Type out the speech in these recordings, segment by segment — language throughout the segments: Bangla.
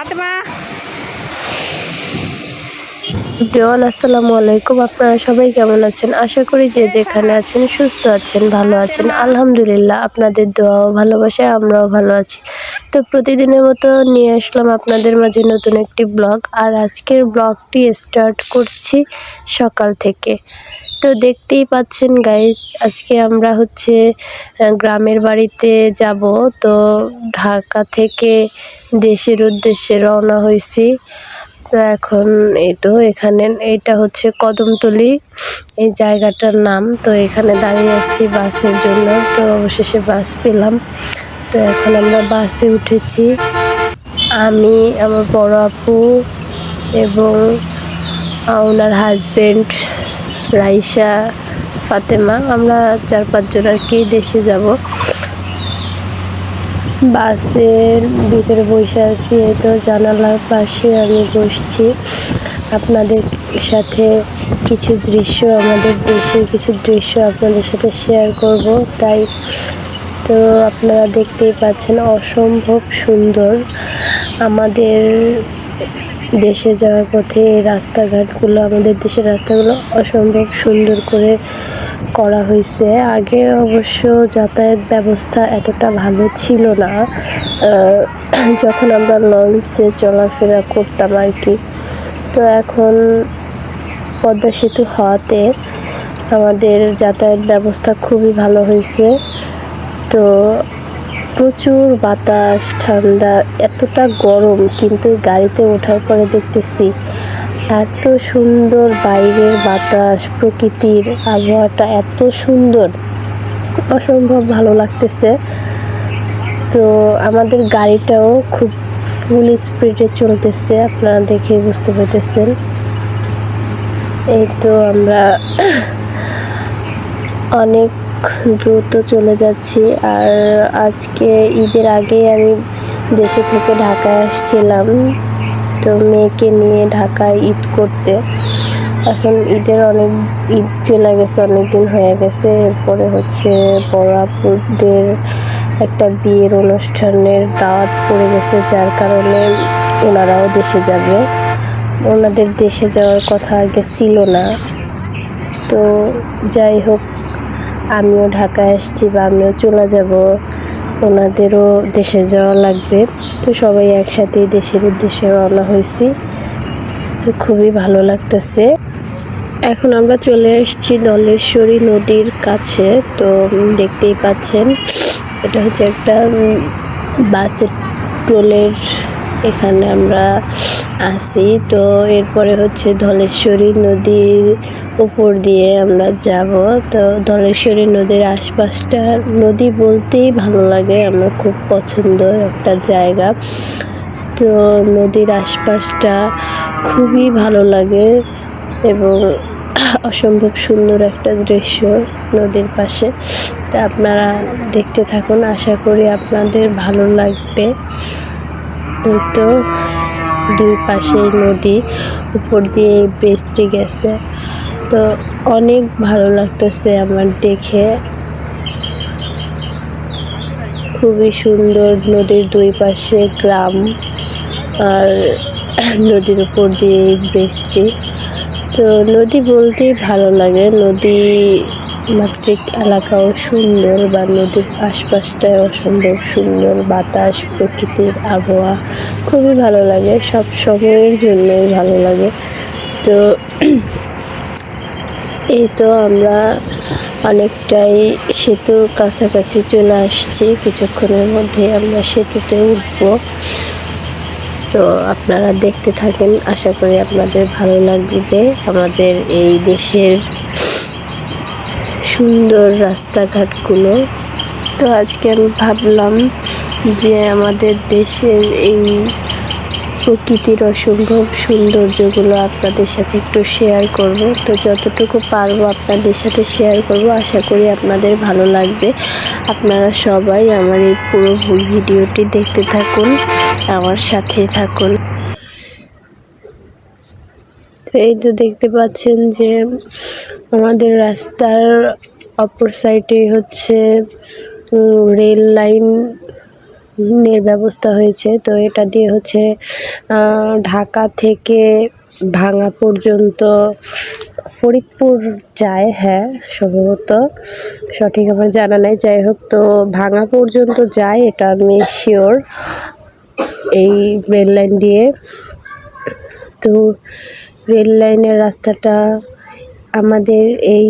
ফাতেমা দেওয়ান আসসালামু আলাইকুম। আপনারা সবাই কেমন আছেন? আশা করি যে যেখানে আছেন সুস্থ আছেন, ভালো আছেন। আলহামদুলিল্লাহ, আপনাদের দোয়াও, ভালোবাসায় আমরাও ভালো আছি। তো প্রতিদিনের মতো নিয়ে আসলাম আপনাদের মাঝে নতুন একটি ব্লগ। আর আজকের ব্লগটি স্টার্ট করছি সকাল থেকে। তো দেখতেই পাচ্ছেন গাইজ আজকে আমরা হচ্ছে গ্রামের বাড়িতে যাব। তো ঢাকা থেকে দেশের উদ্দেশ্যে রওনা হয়েছি। তো এখন এই তো এখানে এইটা হচ্ছে কদমতলি। এই জায়গাটার নাম। তো এখানে দাঁড়িয়ে আছি বাসের জন্য। তো অবশেষে বাস পেলাম। তো এখন আমরা বাসে উঠেছি। আমি, আমার বড় আপু এবং ওনার হাজবেন্ড রাইসা, ফাতেমা। আমরা চার পাঁচজন আর কি দেশে যাব। বাসের ভিতরে বসে আছি, এই তো জানালার পাশে আমি বসছি। আপনাদের সাথে কিছু দৃশ্য, আমাদের দেশের কিছু দৃশ্য আপনাদের সাথে শেয়ার করব। তাই তো আপনারা দেখতেই পাচ্ছেন, অসম্ভব সুন্দর আমাদের দেশে যাওয়ার পথে রাস্তাঘাটগুলো, আমাদের দেশের রাস্তাগুলো অসম্ভব সুন্দর করে করা হয়েছে। আগে অবশ্য যাতায়াত ব্যবস্থা এতটা ভালো ছিল না। যখন আমরা লঞ্চে চলাফেরা করতাম আর কি। তো এখন পদ্মা সেতু হওয়াতে আমাদের যাতায়াত ব্যবস্থা খুবই ভালো হয়েছে। তো প্রচুর বাতাস, ঠান্ডা, এতটা গরম, কিন্তু গাড়িতে ওঠার পরে দেখতেছি এত সুন্দর বাইরের বাতাস, প্রকৃতির আবহাওয়াটা এত সুন্দর। অসম্ভব ভালো লাগতেছে। তো আমাদের গাড়িটাও খুব ফুল স্পিডে চলতেছে, আপনারা দেখে বুঝতে পারতেছেন এই তো আমরা অনেক দ্রুত চলে যাচ্ছি। আর আজকে ঈদের আগেই আমি দেশে থেকে ঢাকায় আসছিলাম। তো মেয়েকে নিয়ে ঢাকায় ঈদ করতে। এখন ঈদের অনেক, ঈদ চলে গেছে, অনেক দিন হয়ে গেছে। এরপরে হচ্ছে বড় আপুদের একটা বিয়ের অনুষ্ঠানের দাওয়াত পড়ে গেছে, যার কারণে ওনারাও দেশে যাবে। ওনাদের দেশে যাওয়ার কথা আগে ছিল না। তো যাই হোক, আমিও ঢাকায় আসছি বা আমিও চলে যাব। ওনাদেরও দেশে যাওয়া লাগবে। তো সবাই একসাথেই দেশের উদ্দেশ্যে রওনা হয়েছি। তো খুবই ভালো লাগতেছে। এখন আমরা চলে এসেছি দলেশ্বরী নদীর কাছে। তো দেখতেই পাচ্ছেন, এটা হচ্ছে একটা বাসের টোলের এখানে আমরা আসি তো এরপরে হচ্ছে ধলেশ্বরী নদীর উপর দিয়ে আমরা যাব। তো ধলেশ্বরী নদীর আশপাশটা নদী বলতেই ভালো লাগে, আমার খুব পছন্দ একটা জায়গা। তো নদীর আশপাশটা খুবই ভালো লাগে এবং অসম্ভব সুন্দর একটা দৃশ্য নদীর পাশে। তা আপনারা দেখতে থাকুন, আশা করি আপনাদের ভালো লাগবে। তো দুই পাশে নদী, উপর দিয়ে ব্রিজটি গেছে। তো অনেক ভালো লাগতেছে আমার দেখে। খুবই সুন্দর নদীর দুই পাশে গ্রাম আর নদীর উপর দিয়ে ব্রিজটি। তো নদী বলতেই ভালো লাগে, নদী মাতৃক এলাকাও সুন্দর বা নদীর আশপাশটায় অসম্ভব সুন্দর, বাতাস, প্রকৃতির আবহাওয়া খুবই ভালো লাগে, সব সময়ের জন্যই ভালো লাগে। তো এই তো আমরা অনেকটাই সেতুর কাছাকাছি চলে আসছি। কিছুক্ষণের মধ্যে আমরা সেতুতে উঠব। তো আপনারা দেখতে থাকেন, আশা করি আপনাদের ভালো লাগবে। আমাদের এই দেশের সুন্দর রাস্তাঘাটগুলো। তো আজকে আমি ভাবলাম যে আমাদের দেশের এই প্রকৃতির অসম্ভব সৌন্দর্যগুলো আপনাদের সাথে একটু শেয়ার করব। তো যতটুকু পারব আপনাদের সাথে শেয়ার করব, আশা করি আপনাদের ভালো লাগবে। আপনারা সবাই আমার এই পুরো ভিডিওটি দেখতে থাকুন, আমার সাথে থাকুন। তো এই তো দেখতে পাচ্ছেন যে আমাদের রাস্তার অপর সাইডে হচ্ছে রেল লাইন নের ব্যবস্থা হয়েছে, তো এটা দিয়ে হচ্ছে ঢাকা থেকে ভাঙা পর্যন্ত ফরিদপুর যায় হ্যাঁ সম্ভবত। সঠিক আমার জানা নাই, যাই হোক, তো ভাঙা পর্যন্ত যায়, এটা আমি শিওর এই রেল লাইন দিয়ে। তো রেল লাইনের রাস্তাটা আমাদের এই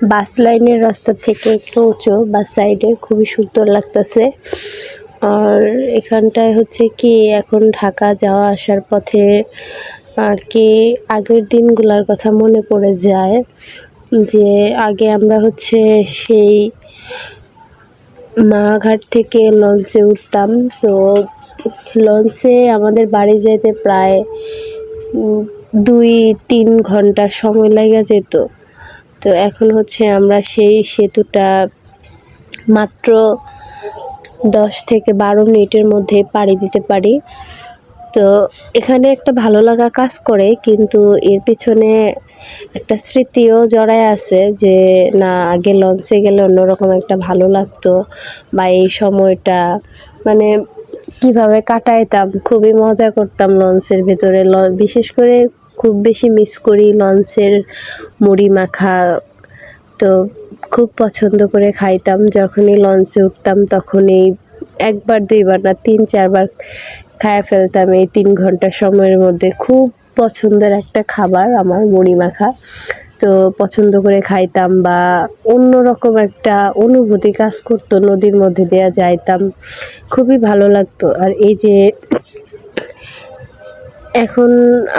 বাস লাইনের রাস্তা থেকে একটু উঁচু, বাস সাইডে খুবই সুন্দর লাগতেছে। আর এখানটায় হচ্ছে কি, এখন ঢাকা যাওয়া আসার পথে আর কি আগের দিনগুলোর কথা মনে পড়ে যায় যে আগে আমরা হচ্ছে সেই মাঘাট থেকে লঞ্চে উঠতাম। তো লঞ্চে আমাদের বাড়ি যেতে প্রায় দুই তিন ঘণ্টা সময় লেগে যেত। তো এখন হচ্ছে আমরা সেই সেতুটা মাত্র দশ থেকে বারো মিনিটের মধ্যে পাড়ি দিতে পারি। তো এখানে একটা ভালো লাগা কাজ করে, কিন্তু এর পিছনে একটা স্মৃতিও জড়ায় আছে যে, না, আগে লঞ্চে গেলে অন্যরকম একটা ভালো লাগতো বা এই সময়টা। মানে কীভাবে কাটাইতাম, খুবই মজা করতাম লঞ্চের ভেতরে। বিশেষ করে খুব বেশি মিস করি লঞ্চের মুড়ি মাখা। তো খুব পছন্দ করে খাইতাম। যখনই লঞ্চে উঠতাম তখনই একবার, দুইবার না, তিন, চারবার খায়া ফেলতাম এই তিন ঘণ্টা সময়ের মধ্যে। খুব পছন্দের একটা খাবার আমার মুড়ি মাখা। তো পছন্দ করে খাইতাম বা অন্যরকম একটা অনুভূতি কাজ করতো, নদীর মধ্যে দেয়া যাইতাম। খুবই ভালো লাগতো। আর এই যে এখন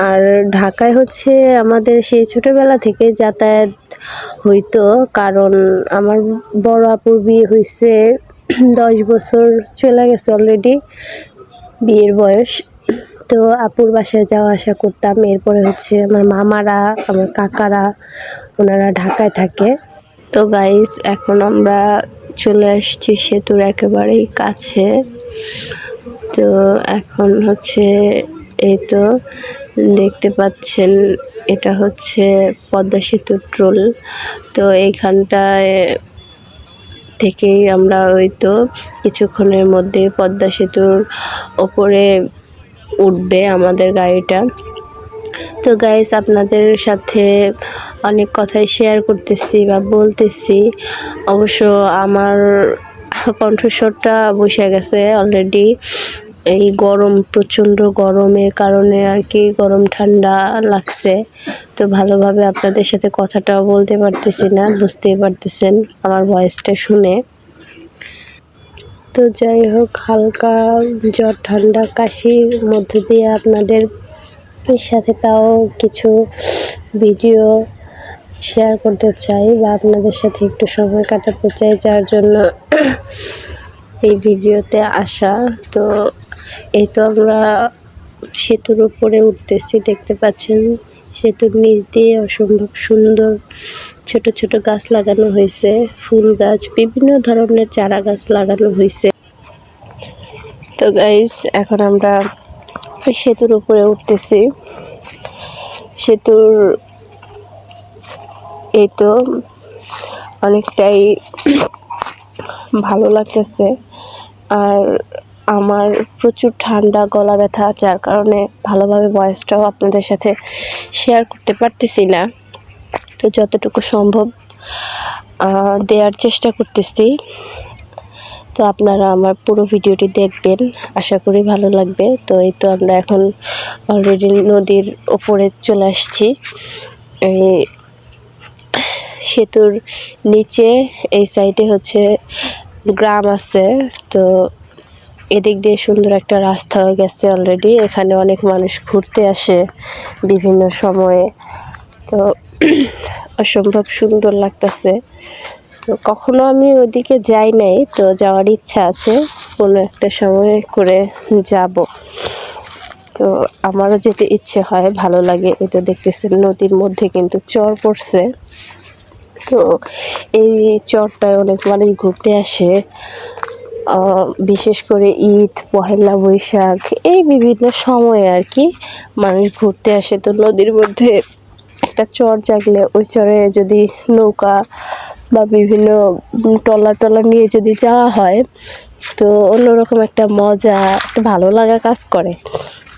আর ঢাকায় হচ্ছে আমাদের সেই ছোটবেলা থেকে যাতায়াত হইতো, কারণ আমার বড় আপুর বিয়ে হয়েছে দশ বছর চলে গেছে অলরেডি বিয়ের বয়স। তো আপুর বাসায় যাওয়া আসা করতাম, এরপরে হচ্ছে আমার মামারা, আমার কাকারা, ওনারা ঢাকায় থাকে। তো গাইস এখন আমরা চলে আসছি সেতুর একেবারেই কাছে। তো এখন হচ্ছে এই তো দেখতে পাচ্ছেন, এটা হচ্ছে পদ্মা সেতু ট্রোল তো এইখানটায় থেকেই আমরা ওই তো কিছুক্ষণের মধ্যে পদ্মা সেতুর ওপরে উঠবে আমাদের গাড়িটা। তো গাইস আপনাদের সাথে অনেক কথাই শেয়ার করতেছি বা বলতেছি। অবশ্য আমার কণ্ঠস্বরটা বসে গেছে অলরেডি এই গরম, প্রচণ্ড গরমের কারণে আর কি গরম ঠান্ডা লাগছে। তো ভালোভাবে আপনাদের সাথে কথাটাও বলতে পারতেছি না, বুঝতেই পারতেছেন আমার ভয়েসটা শুনে। তো যাই হোক, হালকা জ্বর, ঠান্ডা, কাশির মধ্যে দিয়ে আপনাদের সাথে তাও কিছু ভিডিও শেয়ার করতে চাই বা আপনাদের সাথে একটু সময় কাটাতে চাই, যার জন্য এই ভিডিওতে আসা। তো এই তো আমরা সেতুর উপরে উঠতেছি, দেখতে পাচ্ছেন? সেতুর নিচ দিয়ে অসম্ভব সুন্দর ছোট ছোট গাছ লাগানো হয়েছে, ফুল গাছ, বিভিন্ন ধরনের চারা গাছ লাগানো হয়েছে। তো গাইস এখন আমরা সেতুর উপরে উঠতেছি। সেতুর এই তো অনেকটাই ভালো লাগতেছে। আর আমার প্রচুর ঠান্ডা, গলা ব্যথা যার কারণে ভালোভাবে ভয়েসটাও আপনাদের সাথে শেয়ার করতে পারতেছি না। তো যতটুকু সম্ভব দেওয়ার চেষ্টা করতেছি। তো আপনারা আমার পুরো ভিডিওটি দেখবেন, আশা করি ভালো লাগবে। তো এই তো আমরা এখন অলরেডি নদীর ওপরে চলে আসছি। এই সেতুর নিচে, এই সাইডে হচ্ছে গ্রাম আছে। তো এদিক দিয়ে সুন্দর একটা রাস্তা হয়ে গেছে অলরেডি এখানে অনেক মানুষ ঘুরতে আসে বিভিন্ন সময়ে। তো অসম্ভব সুন্দর লাগতেছে। তো কখনো আমি ওদিকে যাই নাই, তো যাওয়ার ইচ্ছা আছে, কোনো একটা সময় করে যাব। তো আমারও যেতে ইচ্ছে হয়, ভালো লাগে এটা দেখতেছেন নদীর মধ্যে কিন্তু চর পড়ছে। তো এই চরটায় অনেক মানুষ ঘুরতে আসে। বিশেষ করে ঈদ, পহেলা বৈশাখ, এই বিভিন্ন সময়ে আর কি মানুষ ঘুরতে আসে। তো নদীর মধ্যে একটা চর জাগলে ওই চরে যদি নৌকা বা বিভিন্ন টলা টলা নিয়ে যদি যাওয়া হয়, তো অন্যরকম একটা মজা, একটা ভালো লাগা কাজ করে।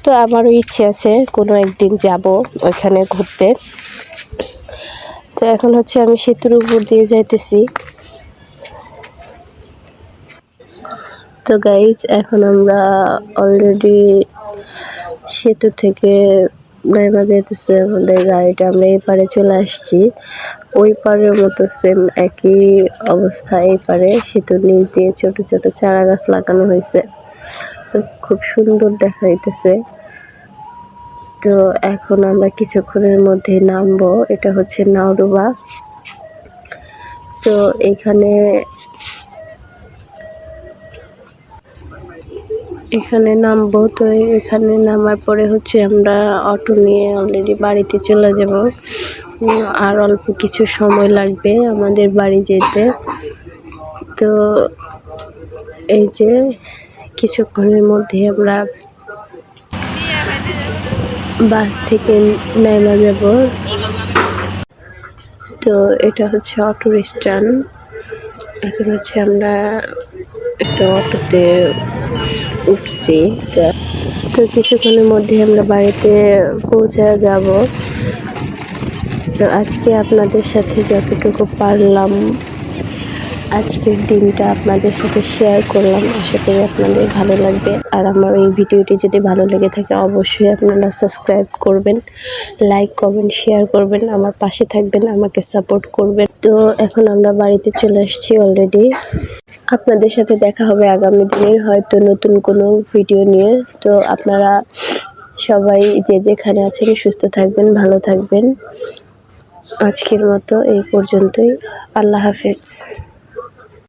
তো আমারও ইচ্ছে আছে কোনো একদিন যাব ওইখানে ঘুরতে। তো এখন হচ্ছে আমি সেতুর উপর দিয়ে যাইতেছি। তো গাইজ এখন আমরা অলরেডি সেতু থেকে নেমা যেতেছে আমাদের গাড়িটা। আমরা এই পারে চলে আসছি। ওই পারের মতো সেম একই অবস্থা এই পারে। সেতুর নিচ দিয়ে ছোট ছোট চারা গাছ লাগানো হয়েছে। তো খুব সুন্দর দেখা যাইতেছে। তো এখন আমরা কিছুক্ষণের মধ্যে নামবো। এটা হচ্ছে নাওডুবা। তো এখানে এখানে নামবো, তো এখানে নামার পরে হচ্ছে আমরা অটো নিয়ে অলরেডি বাড়িতে চলে যাব। আর অল্প কিছু সময় লাগবে আমাদের বাড়ি যেতে। তো এই যে কিছুক্ষণের মধ্যে আমরা বাস থেকে নেমা যাব। তো এটা হচ্ছে অটো স্ট্যান্ড এখন হচ্ছে আমরা একটা অটোতে উঠছি। তো- কিছুক্ষণের মধ্যে আমরা বাড়িতে পৌঁছে যাব। তো আজকে আপনাদের সাথে যতটুকু পারলাম আজকের দিনটা আপনাদের সাথে শেয়ার করলাম। আশা করি আপনাদের ভালো লাগবে। আর আমার এই ভিডিওটি যদি ভালো লেগে থাকে, অবশ্যই আপনারা সাবস্ক্রাইব করবেন লাইক কমেন্ট শেয়ার করবেন, আমার পাশে থাকবেন, আমাকে সাপোর্ট করবেন। তো এখন আমরা বাড়িতে চলে আসছি অলরেডি আপনাদের সাথে দেখা হবে আগামী দিনে হয়তো নতুন কোনো ভিডিও নিয়ে। তো আপনারা সবাই যে যেখানে আছেন, সুস্থ থাকবেন, ভালো থাকবেন। আজকের মতো এই পর্যন্তই। আল্লাহ হাফেজ।